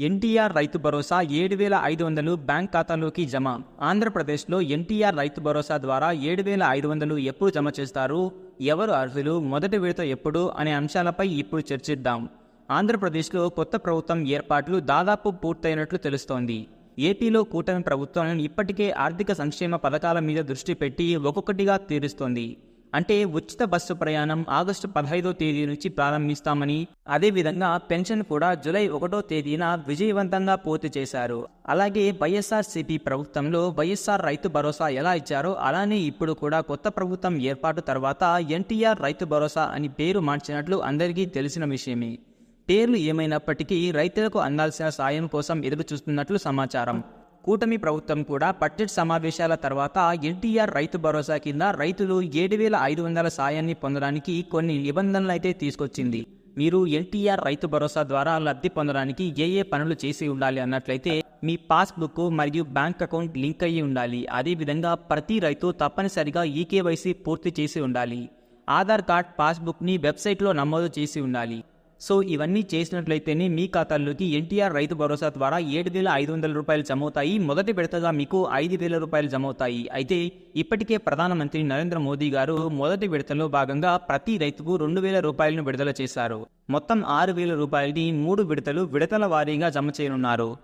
ఎన్టీఆర్ రైతు భరోసా ఏడు వేల ఐదు వందలు బ్యాంక్ ఖాతాలోకి జమ. ఆంధ్రప్రదేశ్లో ఎన్టీఆర్ రైతు భరోసా ద్వారా ఏడు వేల ఐదు వందలు ఎప్పుడు జమ చేస్తారు? ఎవరు అర్హులు? మొదటి విడత ఎప్పుడు? అనే అంశాలపై ఇప్పుడు చర్చిద్దాం. ఆంధ్రప్రదేశ్లో కొత్త ప్రభుత్వం ఏర్పాట్లు దాదాపు పూర్తయినట్లు తెలుస్తోంది. ఏపీలో కూటమి ప్రభుత్వం ఇప్పటికే ఆర్థిక సంక్షేమ పథకాల మీద దృష్టి పెట్టి ఒక్కొక్కటిగా తీరుస్తోంది. అంటే ఉచిత బస్సు ప్రయాణం ఆగస్టు పదహైదో తేదీ నుంచి ప్రారంభిస్తామని అదేవిధంగా పెన్షన్ కూడా జూలై ఒకటో తేదీన విజయవంతంగా పూర్తి చేశారు. అలాగే వైఎస్ఆర్ సిపి ప్రభుత్వంలో వైఎస్ఆర్ రైతు భరోసా ఎలా ఇచ్చారో అలానే ఇప్పుడు కూడా కొత్త ప్రభుత్వం ఏర్పాటు తర్వాత ఎన్టీఆర్ రైతు భరోసా అని పేరు మార్చినట్లు అందరికీ తెలిసిన విషయమే. పేర్లు ఏమైనప్పటికీ రైతులకు అందాల్సిన సాయం కోసం ఎదురు చూస్తున్నట్లు సమాచారం. కూటమి ప్రభుత్వం కూడా బడ్జెట్ సమావేశాల తర్వాత ఎన్టీఆర్ రైతు భరోసా కింద రైతులు ఏడు వేల ఐదు వందల సాయాన్ని పొందడానికి కొన్ని నిబంధనలు అయితే తీసుకొచ్చింది. మీరు ఎన్టీఆర్ రైతు భరోసా ద్వారా లబ్ధి పొందడానికి ఏ ఏ పనులు చేసి ఉండాలి అన్నట్లయితే మీ పాస్బుక్ మరియు బ్యాంక్ అకౌంట్ లింక్ అయ్యి ఉండాలి. అదేవిధంగా ప్రతి రైతు తప్పనిసరిగా ఈకేవైసీ పూర్తి చేసి ఉండాలి. ఆధార్ కార్డ్ పాస్బుక్ని వెబ్సైట్లో నమోదు చేసి ఉండాలి. సో ఇవన్నీ చేసినట్లయితేనే మీ ఖాతాల్లోకి ఎన్టీఆర్ రైతు భరోసా ద్వారా ఏడు వేల ఐదు వందల రూపాయలు జమవుతాయి. మొదటి విడతగా మీకు ఐదు వేల రూపాయలు జమవుతాయి. అయితే ఇప్పటికే ప్రధానమంత్రి నరేంద్ర మోదీ గారు మొదటి విడతలో భాగంగా ప్రతి రైతుకు రెండు వేల రూపాయలను విడుదల చేశారు. మొత్తం ఆరు వేల రూపాయలని మూడు విడతలు విడతల వారీగా జమ చేయనున్నారు.